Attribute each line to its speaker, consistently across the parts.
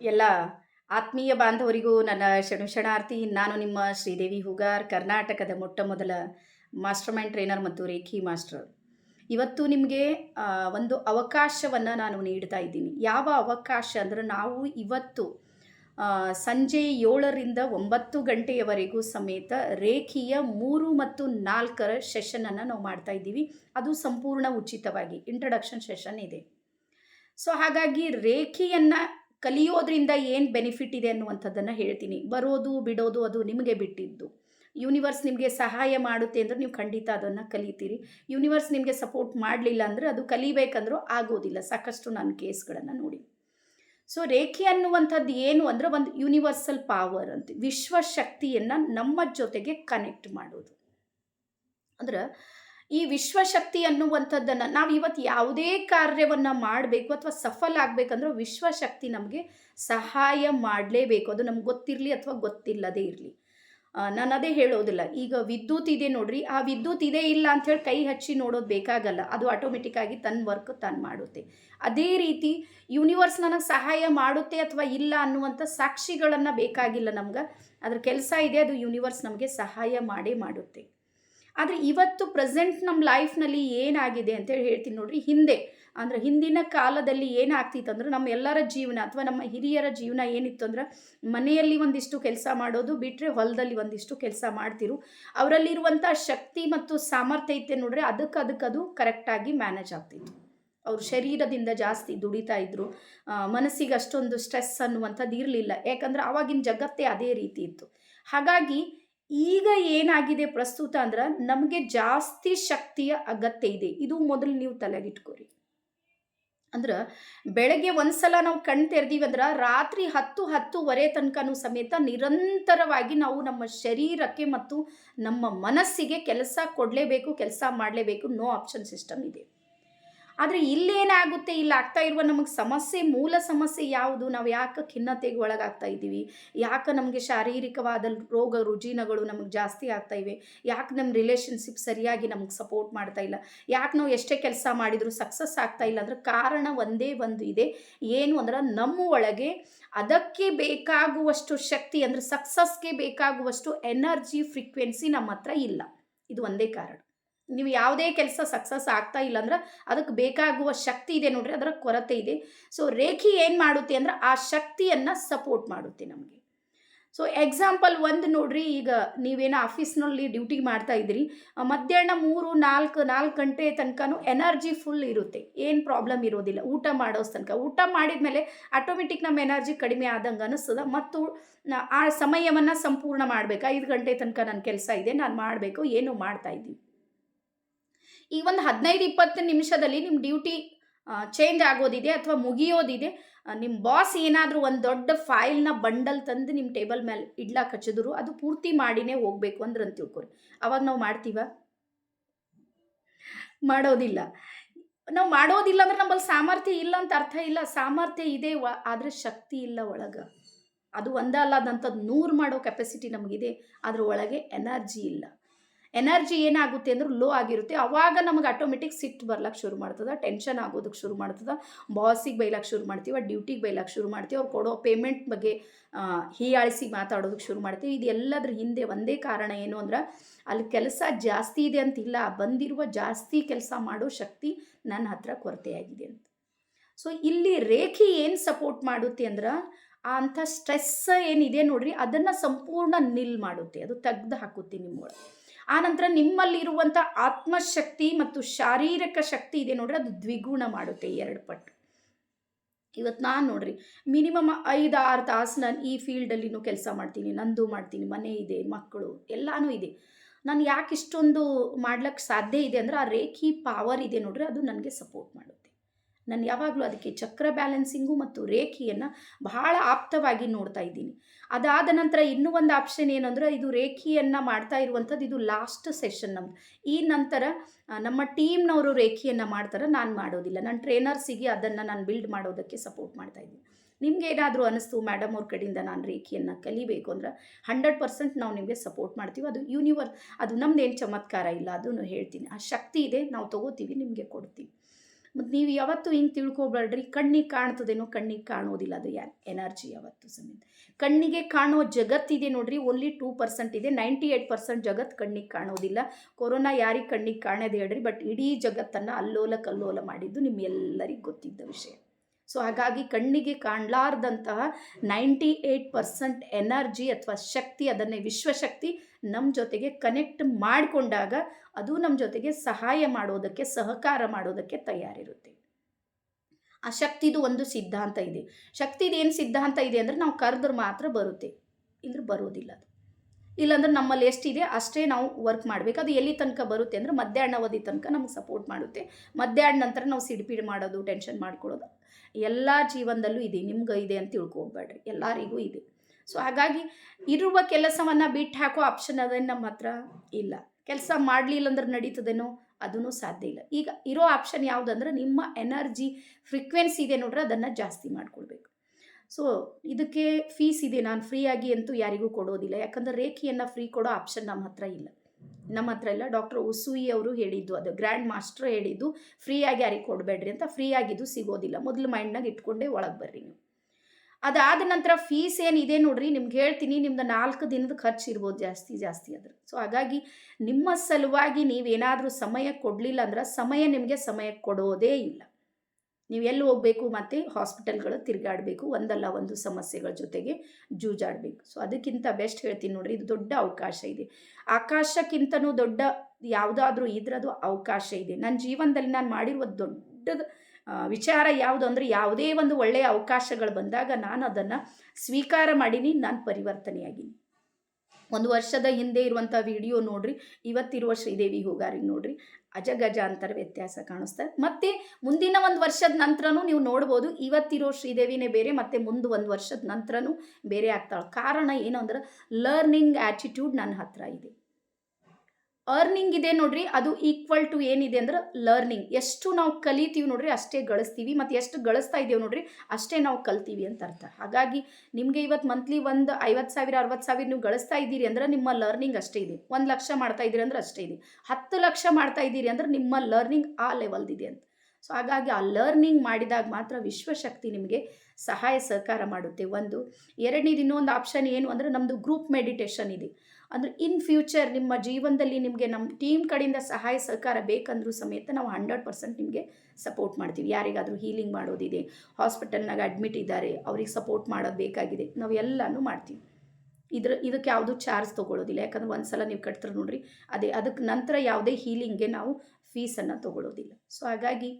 Speaker 1: ಎಲ್ಲ ಆತ್ಮೀಯ ಬಾಂಧವರಿಗೂ ನನ್ನ ಶರಣು ಶರಣಾರ್ಥಿ ನಾನು ನಿಮ್ಮ ಶ್ರೀದೇವಿ ಹುಗಾರ್, ಕರ್ನಾಟಕದ ಮೊಟ್ಟ ಮೊದಲ ಮಾಸ್ಟರ್ ಮೈಂಡ್ ಟ್ರೈನರ್ ಮತ್ತು ರೇಖಿ ಮಾಸ್ಟರ್. ಇವತ್ತು ನಿಮಗೆ ಒಂದು ಅವಕಾಶವನ್ನು ನಾನು ನೀಡ್ತಾ ಇದ್ದೀನಿ. ಯಾವ ಅವಕಾಶ ಅಂದರೆ ನಾವು ಇವತ್ತು ಸಂಜೆ ಏಳರಿಂದ ಒಂಬತ್ತು ಗಂಟೆಯವರೆಗೂ ಸಮೇತ ರೇಖಿಯ ಮೂರು ಮತ್ತು ನಾಲ್ಕರ ಸೆಷನನ್ನು ನಾವು ಮಾಡ್ತಾ ಇದ್ದೀವಿ. ಅದು ಸಂಪೂರ್ಣ ಉಚಿತವಾಗಿ ಇಂಟ್ರಡಕ್ಷನ್ ಸೆಷನ್ ಇದೆ. ಸೊ ಹಾಗಾಗಿ ರೇಖಿಯನ್ನು ಕಲಿಯೋದ್ರಿಂದ ಏನು ಬೆನಿಫಿಟ್ ಇದೆ ಅನ್ನುವಂಥದ್ದನ್ನು ಹೇಳ್ತೀನಿ. ಬರೋದು, ಬಿಡೋದು ಅದು ನಿಮಗೆ ಬಿಟ್ಟಿದ್ದು. ಯೂನಿವರ್ಸ್ ನಿಮಗೆ ಸಹಾಯ ಮಾಡುತ್ತೆ ಅಂದರೆ ನೀವು ಖಂಡಿತ ಅದನ್ನು ಕಲಿತೀರಿ. ಯೂನಿವರ್ಸ್ ನಿಮಗೆ ಸಪೋರ್ಟ್ ಮಾಡಲಿಲ್ಲ ಅಂದರೆ ಅದು ಕಲಿಬೇಕಂದ್ರೂ ಆಗೋದಿಲ್ಲ. ಸಾಕಷ್ಟು ನಾನು ಕೇಸ್ಗಳನ್ನು ನೋಡಿ. ಸೊ ರೇಖೆ ಅನ್ನುವಂಥದ್ದು ಏನು ಅಂದರೆ ಒಂದು ಯೂನಿವರ್ಸಲ್ ಪಾವರ್ ಅಂತ. ವಿಶ್ವಶಕ್ತಿಯನ್ನು ನಮ್ಮ ಜೊತೆಗೆ ಕನೆಕ್ಟ್ ಮಾಡೋದು. ಅಂದ್ರೆ ಈ ವಿಶ್ವಶಕ್ತಿ ಅನ್ನುವಂಥದ್ದನ್ನು ನಾವು ಇವತ್ತು ಯಾವುದೇ ಕಾರ್ಯವನ್ನು ಮಾಡಬೇಕು ಅಥವಾ ಸಫಲ ಆಗಬೇಕಂದ್ರೆ ವಿಶ್ವಶಕ್ತಿ ನಮಗೆ ಸಹಾಯ ಮಾಡಲೇಬೇಕು. ಅದು ನಮ್ಗೆ ಗೊತ್ತಿರಲಿ ಅಥವಾ ಗೊತ್ತಿಲ್ಲದೇ ಇರಲಿ. ನಾನು ಅದೇ ಹೇಳೋದಿಲ್ಲ. ಈಗ ವಿದ್ಯುತ್ ಇದೆ ನೋಡ್ರಿ, ಆ ವಿದ್ಯುತ್ ಇದೆ ಇಲ್ಲ ಅಂಥೇಳಿ ಕೈ ಹಚ್ಚಿ ನೋಡೋದು ಬೇಕಾಗಲ್ಲ. ಅದು ಆಟೋಮೆಟಿಕ್ಕಾಗಿ ತನ್ನ ವರ್ಕ್ ತಾನು ಮಾಡುತ್ತೆ. ಅದೇ ರೀತಿ ಯೂನಿವರ್ಸ್ ನನಗೆ ಸಹಾಯ ಮಾಡುತ್ತೆ ಅಥವಾ ಇಲ್ಲ ಅನ್ನುವಂಥ ಸಾಕ್ಷಿಗಳನ್ನು ಬೇಕಾಗಿಲ್ಲ ನಮ್ಗೆ. ಅದ್ರ ಕೆಲಸ ಇದೆ, ಅದು ಯೂನಿವರ್ಸ್ ನಮಗೆ ಸಹಾಯ ಮಾಡೇ ಮಾಡುತ್ತೆ. ಆದರೆ ಇವತ್ತು ಪ್ರೆಸೆಂಟ್ ನಮ್ಮ ಲೈಫ್ನಲ್ಲಿ ಏನಾಗಿದೆ ಅಂತೇಳಿ ಹೇಳ್ತೀನಿ ನೋಡ್ರಿ. ಹಿಂದೆ ಅಂದರೆ ಹಿಂದಿನ ಕಾಲದಲ್ಲಿ ಏನಾಗ್ತಿತ್ತು ಅಂದ್ರೆ ನಮ್ಮ ಎಲ್ಲರ ಜೀವನ ಅಥವಾ ನಮ್ಮ ಹಿರಿಯರ ಜೀವನ ಏನಿತ್ತು ಅಂದ್ರೆ ಮನೆಯಲ್ಲಿ ಒಂದಿಷ್ಟು ಕೆಲಸ ಮಾಡೋದು ಬಿಟ್ಟರೆ ಹೊಲದಲ್ಲಿ ಒಂದಿಷ್ಟು ಕೆಲಸ ಮಾಡ್ತಿರು. ಅವರಲ್ಲಿರುವಂಥ ಶಕ್ತಿ ಮತ್ತು ಸಾಮರ್ಥ್ಯ ಐತೆ ನೋಡ್ರಿ ಅದಕ್ಕೆ ಅದಕ್ಕೆ ಅದು ಕರೆಕ್ಟಾಗಿ ಮ್ಯಾನೇಜ್ ಆಗ್ತಿತ್ತು. ಅವ್ರ ಶರೀರದಿಂದ ಜಾಸ್ತಿ ದುಡಿತಾ ಇದ್ರು. ಆ, ಮನಸ್ಸಿಗೆ ಅಷ್ಟೊಂದು ಸ್ಟ್ರೆಸ್ ಅನ್ನುವಂಥದ್ದು ಇರಲಿಲ್ಲ. ಯಾಕಂದ್ರೆ ಆವಾಗಿನ ಜಗತ್ತೇ ಅದೇ ರೀತಿ ಇತ್ತು. ಹಾಗಾಗಿ ಈಗ ಏನಾಗಿದೆ ಪ್ರಸ್ತುತ ಅಂದ್ರೆ ನಮಗೆ ಜಾಸ್ತಿ ಶಕ್ತಿಯ ಅಗತ್ಯ ಇದೆ. ಇದು ಮೊದಲು ನೀವು ತಲೆಗಿಟ್ಕೋರಿ. ಅಂದ್ರೆ ಬೆಳಗ್ಗೆ ಒಂದ್ಸಲ ನಾವು ಕಣ್ ತೆರೆದೀವಿ ಅಂದ್ರೆ ರಾತ್ರಿ ಹತ್ತು ಹತ್ತುವರೆ ತನಕನೂ ಸಮೇತ ನಿರಂತರವಾಗಿ ನಾವು ನಮ್ಮ ಶರೀರಕ್ಕೆ ಮತ್ತು ನಮ್ಮ ಮನಸ್ಸಿಗೆ ಕೆಲಸ ಕೊಡಲೇಬೇಕು, ಕೆಲಸ ಮಾಡಲೇಬೇಕು, ನೋ ಆಪ್ಷನ್ ಸಿಸ್ಟಮ್ ಇದೆ. ಆದರೆ ಇಲ್ಲೇನಾಗುತ್ತೆ, ಇಲ್ಲಿ ಆಗ್ತಾ ಇರುವ ನಮಗೆ ಸಮಸ್ಯೆ, ಮೂಲ ಸಮಸ್ಯೆ ಯಾವುದು? ನಾವು ಯಾಕೆ ಖಿನ್ನತೆಗೆ ಒಳಗಾಗ್ತಾ ಇದ್ದೀವಿ? ಯಾಕೆ ನಮಗೆ ಶಾರೀರಿಕವಾದ ರೋಗ, ರುಜಿನಗಳು ನಮಗೆ ಜಾಸ್ತಿ ಆಗ್ತಾ ಇವೆ? ಯಾಕೆ ನಮ್ಮ ರಿಲೇಷನ್ಶಿಪ್ ಸರಿಯಾಗಿ ನಮಗೆ ಸಪೋರ್ಟ್ ಮಾಡ್ತಾ ಇಲ್ಲ? ಯಾಕೆ ನಾವು ಎಷ್ಟೇ ಕೆಲಸ ಮಾಡಿದರೂ ಸಕ್ಸಸ್ ಆಗ್ತಾ ಇಲ್ಲ? ಅಂದ್ರೆ ಕಾರಣ ಒಂದೇ ಒಂದು ಇದೆ. ಏನು ಅಂದ್ರೆ ನಮ್ಮ ಒಳಗೆ ಅದಕ್ಕೆ ಬೇಕಾಗುವಷ್ಟು ಶಕ್ತಿ, ಅಂದರೆ ಸಕ್ಸಸ್ಗೆ ಬೇಕಾಗುವಷ್ಟು ಎನರ್ಜಿ ಫ್ರೀಕ್ವೆನ್ಸಿ ನಮ್ಮ ಹತ್ರ ಇಲ್ಲ. ಇದು ಒಂದೇ ಕಾರಣ. ನೀವು ಯಾವುದೇ ಕೆಲಸ ಸಕ್ಸಸ್ ಆಗ್ತಾ ಇಲ್ಲ ಅಂದ್ರೆ ಅದಕ್ಕೆ ಬೇಕಾಗುವ ಶಕ್ತಿ ಇದೆ ನೋಡ್ರಿ, ಅದರ ಕೊರತೆ ಇದೆ. ಸೊ ರೇಖಿ ಏನು ಮಾಡುತ್ತೆ ಅಂದ್ರೆ ಆ ಶಕ್ತಿಯನ್ನು ಸಪೋರ್ಟ್ ಮಾಡುತ್ತೆ ನಮಗೆ. ಸೊ ಎಕ್ಸಾಂಪಲ್ ಒಂದು ನೋಡ್ರಿ, ಈಗ ನೀವೇನೋ ಆಫೀಸ್ನಲ್ಲಿ ಡ್ಯೂಟಿ ಮಾಡ್ತಾ ಇದ್ದೀರಿ ಮಧ್ಯಾಹ್ನ ಮೂರು, ನಾಲ್ಕು ನಾಲ್ಕು ಗಂಟೆ ತನಕನೂ ಎನರ್ಜಿ ಫುಲ್ ಇರುತ್ತೆ. ಏನು ಪ್ರಾಬ್ಲಮ್ ಇರೋದಿಲ್ಲ. ಊಟ ಮಾಡೋ ತನಕ. ಊಟ ಮಾಡಿದ ಮೇಲೆ ಆಟೋಮೆಟಿಕ್ ನಮ್ಮ ಎನರ್ಜಿ ಕಡಿಮೆ ಆದಂಗೆ ಅನಿಸ್ತದ ಮತ್ತು ಆ ಸಮಯವನ್ನು ಸಂಪೂರ್ಣ ಮಾಡಬೇಕು. ಐದು ಗಂಟೆ ತನಕ ನನ್ನ ಕೆಲಸ ಇದೆ, ನಾನು ಮಾಡಬೇಕು, ಏನು ಮಾಡ್ತಾ ಇದ್ದೀವಿ. ಈ ಒಂದು ಹದಿನೈದು ಇಪ್ಪತ್ತು ನಿಮಿಷದಲ್ಲಿ ನಿಮ್ಮ ಡ್ಯೂಟಿ ಚೇಂಜ್ ಆಗೋದಿದೆ ಅಥವಾ ಮುಗಿಯೋದಿದೆ ನಿಮ್ಮ ಬಾಸ್ ಏನಾದರೂ ಒಂದು ದೊಡ್ಡ ಫೈಲ್ನ ಬಂಡಲ್ ತಂದು ನಿಮ್ಮ ಟೇಬಲ್ ಮೇಲೆ ಇಡ್ಲಾಕ್ ಹಚ್ಚಿದ್ರು ಅದು ಪೂರ್ತಿ ಮಾಡಿನೇ ಹೋಗಬೇಕು ಅಂದ್ರೆ ಅಂತ ತಿಳ್ಕೊರಿ ಅವಾಗ ನಾವು ಮಾಡ್ತೀವ? ಮಾಡೋದಿಲ್ಲ. ನಾವು ಮಾಡೋದಿಲ್ಲ ಅಂದ್ರೆ ನಮ್ಮಲ್ಲಿ ಸಾಮರ್ಥ್ಯ ಇಲ್ಲ ಅಂತ ಅರ್ಥ ಇಲ್ಲ. ಸಾಮರ್ಥ್ಯ ಇದೆ ವ, ಆದರೆ ಶಕ್ತಿ ಇಲ್ಲ ಒಳಗೆ. ಅದು ಒಂದೇ ಅಲ್ಲ ಅದಂಥದ್ದು ನೂರು ಮಾಡೋ ಕೆಪಾಸಿಟಿ ನಮಗಿದೆ, ಅದ್ರ ಒಳಗೆ ಎನರ್ಜಿ ಇಲ್ಲ. ಎನರ್ಜಿ ಏನಾಗುತ್ತೆ ಅಂದ್ರೆ ಲೋ ಆಗಿರುತ್ತೆ. ಅವಾಗ ನಮಗೆ ಆಟೋಮೆಟಿಕ್ ಸಿಟ್ಟು ಬರ್ಲಕ್ಕೆ ಶುರು ಮಾಡ್ತದೆ ಟೆನ್ಷನ್ ಆಗೋದಕ್ಕೆ ಶುರು ಮಾಡ್ತದೆ. ಬಾಸಿಗೆ ಬೈಲಕ್ಕೆ ಶುರು ಮಾಡ್ತೀವಿ ಡ್ಯೂಟಿಗೆ ಬೈಲಕ್ಕೆ ಶುರು ಮಾಡ್ತೀವಿ, ಅವ್ರು ಕೊಡೋ ಪೇಮೆಂಟ್ ಬಗ್ಗೆ ಹೀಯಾಳಿಸಿ ಮಾತಾಡೋದಕ್ಕೆ ಶುರು ಮಾಡ್ತೀವಿ. ಇದು ಎಲ್ಲದ್ರ ಹಿಂದೆ ಒಂದೇ ಕಾರಣ ಏನು ಅಂದ್ರೆ, ಅಲ್ಲಿ ಕೆಲಸ ಜಾಸ್ತಿ ಇದೆ ಅಂತಿಲ್ಲ, ಬಂದಿರುವ ಜಾಸ್ತಿ ಕೆಲಸ ಮಾಡೋ ಶಕ್ತಿ ನನ್ನ ಹತ್ರ ಕೊರತೆಯಾಗಿದೆ ಅಂತ. ಸೊ ಇಲ್ಲಿ ರೇಖೆ ಏನು ಸಪೋರ್ಟ್ ಮಾಡುತ್ತೆ ಅಂದ್ರೆ, ಆ ಅಂಥ ಸ್ಟ್ರೆಸ್ ಏನಿದೆ ನೋಡ್ರಿ, ಅದನ್ನು ಸಂಪೂರ್ಣ ನಿಲ್ ಮಾಡುತ್ತೆ. ಅದು ತೆಗ್ದು ಹಾಕುತ್ತೆ ನಿಮ್ಮೊಳಗೆ. ಆನಂತರ ನಿಮ್ಮಲ್ಲಿರುವಂಥ ಆತ್ಮಶಕ್ತಿ ಮತ್ತು ಶಾರೀರಿಕ ಶಕ್ತಿ ಇದೆ ನೋಡ್ರಿ, ಅದು ದ್ವಿಗುಣ ಮಾಡುತ್ತೆ ಎರಡು ಪಟ್ಟು. ಇವತ್ತು ನಾನು ನೋಡ್ರಿ, ಮಿನಿಮಮ್ ಐದು ಆರು ತಾಸು ನಾನು ಈ ಫೀಲ್ಡಲ್ಲಿನೂ ಕೆಲಸ ಮಾಡ್ತೀನಿ, ನಂದು ಮಾಡ್ತೀನಿ, ಮನೆ ಇದೆ, ಮಕ್ಕಳು, ಎಲ್ಲಾನು ಇದೆ. ನಾನು ಯಾಕೆ ಇಷ್ಟೊಂದು ಮಾಡ್ಲಿಕ್ಕೆ ಸಾಧ್ಯ ಇದೆ ಅಂದರೆ ಆ ರೇಖಿ ಪಾವರ್ ಇದೆ ನೋಡ್ರಿ, ಅದು ನನಗೆ ಸಪೋರ್ಟ್ ಮಾಡುತ್ತೆ. ನಾನು ಯಾವಾಗಲೂ ಅದಕ್ಕೆ ಚಕ್ರ ಬ್ಯಾಲೆನ್ಸಿಂಗು ಮತ್ತು ರೇಖೆಯನ್ನು ಬಹಳ ಆಪ್ತವಾಗಿ ನೋಡ್ತಾ ಇದ್ದೀನಿ. ಅದಾದ ನಂತರ ಇನ್ನೂ ಒಂದು ಆಪ್ಷನ್ ಏನಂದ್ರೆ ಇದು ರೇಖಿಯನ್ನು ಮಾಡ್ತಾ ಇರುವಂಥದ್ದು ಇದು ಲಾಸ್ಟ್ ಸೆಷನ್ ನಮ್ಮದು ಈ ನಂತರ ನಮ್ಮ ಟೀಮ್ನವರು ರೇಖಿಯನ್ನು ಮಾಡ್ತಾರೆ? ನಾನು ಮಾಡೋದಿಲ್ಲ. ನನ್ನ ಟ್ರೇನರ್ಸಿಗೆ ಅದನ್ನು ನಾನು ಬಿಲ್ಡ್ ಮಾಡೋದಕ್ಕೆ ಸಪೋರ್ಟ್ ಮಾಡ್ತಾ ಇದ್ದೀನಿ. ನಿಮ್ಗೆ ಏನಾದರೂ ಅನಿಸ್ತು ಮೇಡಮ್ ಅವ್ರ ಕಡೆಯಿಂದ ನಾನು ರೇಖಿಯನ್ನು ಕಲಿಬೇಕು ಅಂದ್ರೆ ಹಂಡ್ರೆಡ್ ಪರ್ಸೆಂಟ್ ನಾವು ನಿಮಗೆ ಸಪೋರ್ಟ್ ಮಾಡ್ತೀವಿ. ಅದು ಯೂನಿವರ್ ಅದು ನಮ್ದೇನು ಚಮತ್ಕಾರ ಇಲ್ಲ, ಅದನ್ನು ಹೇಳ್ತೀನಿ. ಆ ಶಕ್ತಿ ಇದೆ, ನಾವು ತಗೋತೀವಿ, ನಿಮಗೆ ಕೊಡ್ತೀವಿ. ಮತ್ತು ನೀವು ಯಾವತ್ತೂ ಹಿಂಗೆ ತಿಳ್ಕೊಬೇಡ್ರಿ ಕಣ್ಣಿಗೆ ಕಾಣ್ತದೇನೋ ಕಣ್ಣಿಗೆ ಕಾಣೋದಿಲ್ಲ ಅದು ಯಾ ಎನರ್ಜಿ ಯಾವತ್ತು ಸಮೇತ. ಕಣ್ಣಿಗೆ ಕಾಣೋ ಜಗತ್ತಿದೆ ನೋಡ್ರಿ, ಓನ್ಲಿ ಟೂ ಪರ್ಸೆಂಟ್ ಇದೆ ನೈಂಟಿ ಏಯ್ಟ್ ಪರ್ಸೆಂಟ್ ಜಗತ್ತು ಕಣ್ಣಿಗೆ ಕಾಣೋದಿಲ್ಲ. ಕೊರೋನಾ ಯಾರಿಗೆ ಕಣ್ಣಿಗೆ ಕಾಣೋದು ಹೇಳ್ರಿ, ಬಟ್ ಇಡೀ ಜಗತ್ತನ್ನು ಅಲ್ಲೋಲ ಕಲ್ಲೋಲ ಮಾಡಿದ್ದು ನಿಮ್ಮೆಲ್ಲರಿಗೂ ಗೊತ್ತಿದ್ದ ವಿಷಯ. ಸೊ ಹಾಗಾಗಿ ಕಣ್ಣಿಗೆ ಕಾಣಲಾರ್ದಂತಹ ನೈಂಟಿ ಏಯ್ಟ್ ಪರ್ಸೆಂಟ್ ಎನರ್ಜಿ ಅಥವಾ ಶಕ್ತಿ, ಅದನ್ನೇ ವಿಶ್ವಶಕ್ತಿ ನಮ್ಮ ಜೊತೆಗೆ ಕನೆಕ್ಟ್ ಮಾಡಿಕೊಂಡಾಗ ಅದು ನಮ್ಮ ಜೊತೆಗೆ ಸಹಾಯ ಮಾಡೋದಕ್ಕೆ, ಸಹಕಾರ ಮಾಡೋದಕ್ಕೆ ತಯಾರಿರುತ್ತೆ. ಆ ಶಕ್ತಿದು ಒಂದು ಸಿದ್ಧಾಂತ ಇದೆ. ಶಕ್ತಿದು ಏನು ಸಿದ್ಧಾಂತ ಇದೆ ಅಂದರೆ ನಾವು ಕರೆದ್ರೆ ಮಾತ್ರ ಬರುತ್ತೆ. ಇಲ್ಲದ್ರೆ ಬರೋದಿಲ್ಲ ಅದು. ಇಲ್ಲಾಂದ್ರೆ ನಮ್ಮಲ್ಲಿ ಎಷ್ಟಿದೆ ಅಷ್ಟೇ ನಾವು ವರ್ಕ್ ಮಾಡಬೇಕು. ಅದು ಎಲ್ಲಿ ತನಕ ಬರುತ್ತೆ ಅಂದರೆ ಮಧ್ಯಾಹ್ನ ಅವಧಿ ತನಕ ನಮ್ಗೆ ಸಪೋರ್ಟ್ ಮಾಡುತ್ತೆ. ಮಧ್ಯಾಹ್ನ ನಂತರ ನಾವು ಸಿಡಿಪಿಡಿ ಮಾಡೋದು ಟೆನ್ಷನ್ ಮಾಡ್ಕೊಳ್ಳೋದು. ಎಲ್ಲ ಜೀವನದಲ್ಲೂ ಇದೆ. ನಿಮ್ಗೆ ಇದೆ ಅಂತ ತಿಳ್ಕೊಬೇಡ್ರಿ ಎಲ್ಲರಿಗೂ ಇದೆ. ಸೊ ಹಾಗಾಗಿ ಇರುವ ಕೆಲಸವನ್ನು ಬಿಟ್ಟು ಹಾಕೋ ಆಪ್ಷನ್ ಅದೇನು ನಮ್ಮ ಹತ್ರ ಇಲ್ಲ. ಕೆಲಸ ಮಾಡಲಿಲ್ಲ ಅಂದ್ರೆ ನಡೀತದೇನೋ ಅದೂ ಸಾಧ್ಯ ಇಲ್ಲ. ಈಗ ಇರೋ ಆಪ್ಷನ್ ಯಾವುದಂದ್ರೆ ನಿಮ್ಮ ಎನರ್ಜಿ ಫ್ರೀಕ್ವೆನ್ಸಿ ಇದೆ ನೋಡ್ರೆ ಅದನ್ನು ಜಾಸ್ತಿ ಮಾಡ್ಕೊಳ್ಬೇಕು. ಸೊ ಇದಕ್ಕೆ ಫೀಸ್ ಇದೆ. ನಾನು ಫ್ರೀಯಾಗಿ ಅಂತೂ ಯಾರಿಗೂ ಕೊಡೋದಿಲ್ಲ. ಯಾಕಂದರೆ ರೇಖಿಯನ್ನು ಫ್ರೀ ಕೊಡೋ ಆಪ್ಷನ್ ನಮ್ಮ ಹತ್ರ ಇಲ್ಲ. ನಮ್ಮ ಹತ್ರ ಇಲ್ಲ. ಡಾಕ್ಟರ್ ಉಸೂಯಿ ಅವರು ಹೇಳಿದ್ದು ಅದು. ಗ್ರ್ಯಾಂಡ್ ಮಾಸ್ಟರ್ ಹೇಳಿದ್ದು ಫ್ರೀಯಾಗಿ ಯಾರಿಗೆ ಕೊಡಬೇಡ್ರಿ ಅಂತ. ಫ್ರೀಯಾಗಿದ್ದು ಸಿಗೋದಿಲ್ಲ. ಮೊದಲು ಮೈಂಡ್ನಾಗ ಇಟ್ಕೊಂಡೇ ಒಳಗೆ ಬರ್ರಿ ನೀವು. ಅದಾದ ನಂತರ ಫೀಸ್ ಏನಿದೆ ನೋಡ್ರಿ, ನಿಮ್ಗೆ ಹೇಳ್ತೀನಿ, ನಿಮ್ದು ನಾಲ್ಕು ದಿನದ ಖರ್ಚು ಇರ್ಬೋದು ಜಾಸ್ತಿ ಜಾಸ್ತಿ ಅದ್ರ ಸೊ ಹಾಗಾಗಿ ನಿಮ್ಮ ಸಲುವಾಗಿ ನೀವೇನಾದರೂ ಸಮಯ ಕೊಡಲಿಲ್ಲ ಅಂದ್ರೆ ಸಮಯ ನಿಮಗೆ ಸಮಯ ಕೊಡೋದೇ ಇಲ್ಲ. ನೀವು ಎಲ್ಲಿ ಹೋಗಬೇಕು ಮತ್ತು ಹಾಸ್ಪಿಟಲ್ಗಳು ತಿರುಗಾಡಬೇಕು, ಒಂದಲ್ಲ ಒಂದು ಸಮಸ್ಯೆಗಳ ಜೊತೆಗೆ ಜೂಜಾಡಬೇಕು. ಸೊ ಅದಕ್ಕಿಂತ ಬೆಸ್ಟ್ ಹೇಳ್ತೀನಿ ನೋಡ್ರಿ, ಇದು ದೊಡ್ಡ ಅವಕಾಶ ಇದೆ. ಆಕಾಶಕ್ಕಿಂತನೂ ದೊಡ್ಡ ಯಾವುದಾದ್ರೂ ಇದ್ರದು ಅವಕಾಶ ಇದೆ. ನನ್ನ ಜೀವನದಲ್ಲಿ ನಾನು ಮಾಡಿರುವ ದೊಡ್ಡದು ವಿಚಾರ ಯಾವುದು ಅಂದರೆ ಯಾವುದೇ ಒಂದು ಒಳ್ಳೆಯ ಅವಕಾಶಗಳು ಬಂದಾಗ ನಾನು ಅದನ್ನು ಸ್ವೀಕಾರ ಮಾಡೀನಿ, ನಾನು ಪರಿವರ್ತನೆಯಾಗೀನಿ. ಒಂದು ವರ್ಷದ ಹಿಂದೆ ಇರುವಂಥ ವಿಡಿಯೋ ನೋಡ್ರಿ, ಇವತ್ತಿರುವ ಶ್ರೀದೇವಿ ಹೋಗಾರಿಗೆ ನೋಡ್ರಿ ಅಜಗಜ ಅಂತರ ವ್ಯತ್ಯಾಸ ಕಾಣಿಸ್ತಾ ಮತ್ತೆ ಮುಂದಿನ ಒಂದು ವರ್ಷದ ನಂತರನೂ ನೀವು ನೋಡ್ಬೋದು, ಇವತ್ತಿರೋ ಶ್ರೀದೇವಿನೇ ಬೇರೆ, ಮತ್ತೆ ಮುಂದೆ ಒಂದು ವರ್ಷದ ನಂತರನೂ ಬೇರೆ ಆಗ್ತಾಳೆ. ಕಾರಣ ಏನು ಅಂದ್ರೆ ಲರ್ನಿಂಗ್ ಆ್ಯಟಿಟ್ಯೂಡ್ ನನ್ನ ಹತ್ರ ಇದೆ. ಅರ್ನಿಂಗ್ ಇದೆ ನೋಡ್ರಿ, ಅದು ಈಕ್ವಲ್ ಟು ಏನಿದೆ ಅಂದ್ರೆ ಲರ್ನಿಂಗ್ ಎಷ್ಟು ನಾವು ಕಲಿತೀವಿ ನೋಡ್ರಿ, ಅಷ್ಟೇ ಗಳಿಸ್ತೀವಿ. ಮತ್ತು ಎಷ್ಟು ಗಳಿಸ್ತಾ ಇದ್ದೀವಿ ನೋಡ್ರಿ, ಅಷ್ಟೇ ನಾವು ಕಲ್ತೀವಿ ಅಂತ ಅರ್ಥ. ಹಾಗಾಗಿ ನಿಮಗೆ ಇವತ್ತು ಮಂತ್ಲಿ ಒಂದು ಐವತ್ತು ಸಾವಿರ, ಅರವತ್ತು ಸಾವಿರ ನೀವು ಗಳಿಸ್ತಾ ಇದ್ದೀರಿ ಅಂದ್ರೆ ನಿಮ್ಮ ಲರ್ನಿಂಗ್ ಅಷ್ಟೇ ಇದೆ. ಒಂದು ಲಕ್ಷ ಮಾಡ್ತಾ ಇದ್ದೀರಿ ಅಂದ್ರೆ ಅಷ್ಟೇ ಇದೆ. ಹತ್ತು ಲಕ್ಷ ಮಾಡ್ತಾ ಇದ್ದೀರಿ ಅಂದ್ರೆ ನಿಮ್ಮ ಲರ್ನಿಂಗ್ ಆ ಲೆವೆಲ್ದಿದೆ ಅಂತ. ಸೊ ಹಾಗಾಗಿ ಆ ಲರ್ನಿಂಗ್ ಮಾಡಿದಾಗ ಮಾತ್ರ ವಿಶ್ವಶಕ್ತಿ ನಿಮಗೆ ಸಹಾಯ ಸಹಕಾರ ಮಾಡುತ್ತೆ. ಒಂದು, ಎರಡನೇದು ಇನ್ನೊಂದು ಆಪ್ಷನ್ ಏನು ಅಂದರೆ ನಮ್ಮದು ಗ್ರೂಪ್ ಮೆಡಿಟೇಷನ್ ಇದೆ. ಅಂದರೆ ಇನ್ ಫ್ಯೂಚರ್ ನಿಮ್ಮ ಜೀವನದಲ್ಲಿ ನಿಮಗೆ ನಮ್ಮ ಟೀಮ್ ಕಡೆಯಿಂದ ಸಹಾಯ, ಸಹಕಾರ ಬೇಕಂದ್ರೂ ಸಮೇತ ನಾವು ಹಂಡ್ರೆಡ್ ಪರ್ಸೆಂಟ್ ನಿಮಗೆ ಸಪೋರ್ಟ್ ಮಾಡ್ತೀವಿ. ಯಾರಿಗಾದರೂ ಹೀಲಿಂಗ್ ಮಾಡೋದಿದೆ ಹಾಸ್ಪಿಟಲ್ನಾಗ ಅಡ್ಮಿಟ್ ಇದ್ದಾರೆ, ಅವ್ರಿಗೆ ಸಪೋರ್ಟ್ ಮಾಡೋದು ಬೇಕಾಗಿದೆ, ನಾವು ಎಲ್ಲನೂ ಮಾಡ್ತೀವಿ. ಇದ್ರ, ಇದಕ್ಕೆ ಯಾವುದು ಚಾರ್ಜ್ ತೊಗೊಳ್ಳೋದಿಲ್ಲ ಯಾಕಂದ್ರೆ ಒಂದು ಸಲ ನೀವು ಕಟ್ತಾರೆ ನೋಡ್ರಿ, ಅದೇ ಅದಕ್ಕೆ ನಂತರ ಯಾವುದೇ ಹೀಲಿಂಗ್ಗೆ ನಾವು ಫೀಸನ್ನು ತೊಗೊಳ್ಳೋದಿಲ್ಲ ಸೊ ಹಾಗಾಗಿ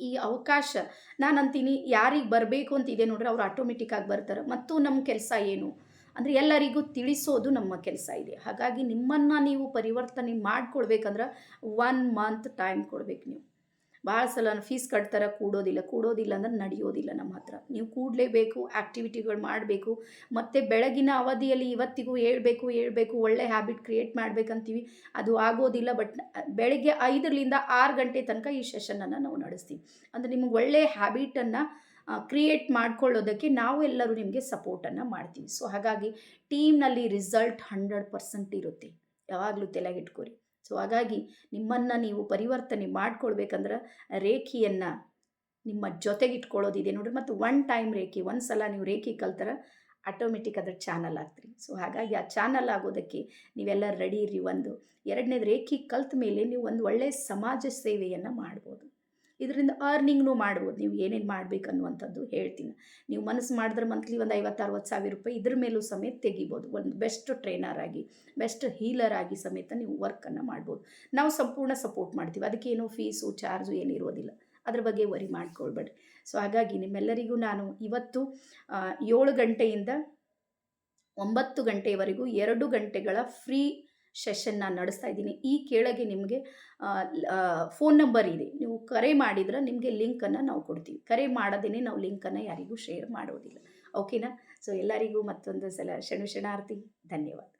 Speaker 1: ಈ ಅವಕಾಶ ನಾನು ಅಂತೀನಿ ಯಾರಿಗೆ ಬರಬೇಕು ಅಂತ ಇದೆ ನೋಡ್ರಿ, ಅವ್ರು ಆಟೋಮೆಟಿಕ್ಕಾಗಿ ಬರ್ತಾರೆ. ಮತ್ತು ನಮ್ಮ ಕೆಲಸ ಏನು? ಅಂದರೆ ಎಲ್ಲರಿಗೂ ತಿಳಿಸೋದು ನಮ್ಮ ಕೆಲಸ ಇದೆ. ಹಾಗಾಗಿ ನಿಮ್ಮನ್ನು ನೀವು ಪರಿವರ್ತನೆ ಮಾಡಿಕೊಡ್ಬೇಕಂದ್ರೆ ಒನ್ ಮಂತ್ ಟೈಮ್ ಕೊಡ್ಬೇಕು ನೀವು. ಭಾಳ ಸಲ ಫೀಸ್ ಕಟ್ತಾರೆ, ಕೂಡೋದಿಲ್ಲ ಕೂಡೋದಿಲ್ಲ ಅಂದ್ರೆ ನಡೆಯೋದಿಲ್ಲ ನಮ್ಮ ಹತ್ರ. ನೀವು ಕೂಡಲೇಬೇಕು ಆ್ಯಕ್ಟಿವಿಟಿಗಳು ಮಾಡಬೇಕು, ಮತ್ತು ಬೆಳಗಿನ ಅವಧಿಯಲ್ಲಿ ಇವತ್ತಿಗೂ ಹೇಳಬೇಕು ಹೇಳಬೇಕು, ಒಳ್ಳೆ ಹ್ಯಾಬಿಟ್ ಕ್ರಿಯೇಟ್ ಮಾಡ್ಬೇಕಂತೀವಿ. ಅದು ಆಗೋದಿಲ್ಲ ಬಟ್ ಬೆಳಗ್ಗೆ ಐದರಿಂದ ಆರು ಗಂಟೆ ತನಕ ಈ ಸೆಷನನ್ನು ನಾವು ನಡೆಸ್ತೀವಿ. ಅಂದರೆ ನಿಮ್ಗೆ ಒಳ್ಳೆ ಹ್ಯಾಬಿಟನ್ನು ಕ್ರಿಯೇಟ್ ಮಾಡ್ಕೊಳ್ಳೋದಕ್ಕೆ ನಾವು ಎಲ್ಲರೂ ನಿಮಗೆ ಸಪೋರ್ಟನ್ನು ಮಾಡ್ತೀವಿ. ಸೊ ಹಾಗಾಗಿ ಟೀಮ್ನಲ್ಲಿ ರಿಸಲ್ಟ್ ಹಂಡ್ರೆಡ್ ಪರ್ಸೆಂಟ್ ಇರುತ್ತೆ. ಯಾವಾಗಲೂ ತಲೆಗಿಟ್ಕೊರಿ ಸೊ ಹಾಗಾಗಿ ನಿಮ್ಮನ್ನು ನೀವು ಪರಿವರ್ತನೆ ಮಾಡ್ಕೊಳ್ಬೇಕಂದ್ರೆ ರೇಖಿಯನ್ನು ನಿಮ್ಮ ಜೊತೆಗೆ ಇಟ್ಕೊಳ್ಳೋದಿದೆ ನೋಡಿರಿ. ಮತ್ತು ಒನ್ ಟೈಮ್ ರೇಖೆ, ಒಂದು ಸಲ ನೀವು ರೇಖೆ ಕಲ್ತರ ಆಟೋಮೆಟಿಕ್ ಅದರ ಚಾನಲ್ ಆಗ್ತೀರಿ. ಸೊ ಹಾಗಾಗಿ ಆ ಚಾನಲ್ ಆಗೋದಕ್ಕೆ ನೀವೆಲ್ಲ ರೆಡಿ ಇರಿ ಒಂದು ಎರಡನೇದು ರೇಖೆ ಕಲ್ತ ಮೇಲೆ ನೀವು ಒಂದು ಒಳ್ಳೆಯ ಸಮಾಜ ಸೇವೆಯನ್ನು ಮಾಡ್ಬೋದು. ಇದರಿಂದ ಅರ್ನಿಂಗ್ನೂ ಮಾಡ್ಬೋದು. ನೀವು ಏನೇನು ಮಾಡಬೇಕು ಅನ್ನುವಂಥದ್ದು ಹೇಳ್ತೀನಿ. ನೀವು ಮನಸ್ಸು ಮಾಡಿದ್ರೆ ಮಂತ್ಲಿ ಒಂದು ಐವತ್ತು ಅರವತ್ತು ಸಾವಿರ ರೂಪಾಯಿ ಇದ್ರ ಮೇಲೂ ಸಮೇತ ತೆಗಿಬೋದು. ಒಂದು ಬೆಸ್ಟ್ ಟ್ರೈನರ್ ಆಗಿ ಬೆಸ್ಟ್ ಹೀಲರ್ ಆಗಿ ಸಮೇತ ನೀವು ವರ್ಕನ್ನು ಮಾಡ್ಬೋದು. ನಾವು ಸಂಪೂರ್ಣ ಸಪೋರ್ಟ್ ಮಾಡ್ತೀವಿ. ಅದಕ್ಕೇನು ಫೀಸು ಚಾರ್ಜು ಏನು ಇರೋದಿಲ್ಲ. ಅದ್ರ ಬಗ್ಗೆ ವರಿ ಮಾಡ್ಕೊಳ್ಬೇಡ್ರಿ. ಸೊ ಹಾಗಾಗಿ ನಿಮ್ಮೆಲ್ಲರಿಗೂ ನಾನು ಇವತ್ತು ಏಳು ಗಂಟೆಯಿಂದ ಒಂಬತ್ತು ಗಂಟೆಯವರೆಗೂ ಎರಡು ಗಂಟೆಗಳ ಫ್ರೀ ಸೆಷನ್ ನಾನು ನಡೆಸ್ತಾ ಇದ್ದೀನಿ. ಈ ಕೆಳಗೆ ನಿಮಗೆ ಫೋನ್ ನಂಬರ್ ಇದೆ. ನೀವು ಕರೆ ಮಾಡಿದ್ರೆ ನಿಮಗೆ ಲಿಂಕನ್ನು ನಾವು ಕೊಡ್ತೀವಿ. ಕರೆ ಮಾಡೋದೇ ನಾವು ಲಿಂಕನ್ನು ಯಾರಿಗೂ ಶೇರ್ ಮಾಡೋದಿಲ್ಲ. ಓಕೆನಾ ಸೊ ಎಲ್ಲರಿಗೂ ಮತ್ತೊಂದು ಸಲ ಶಣು ಶಣಾರ್ಥಿ ಧನ್ಯವಾದ.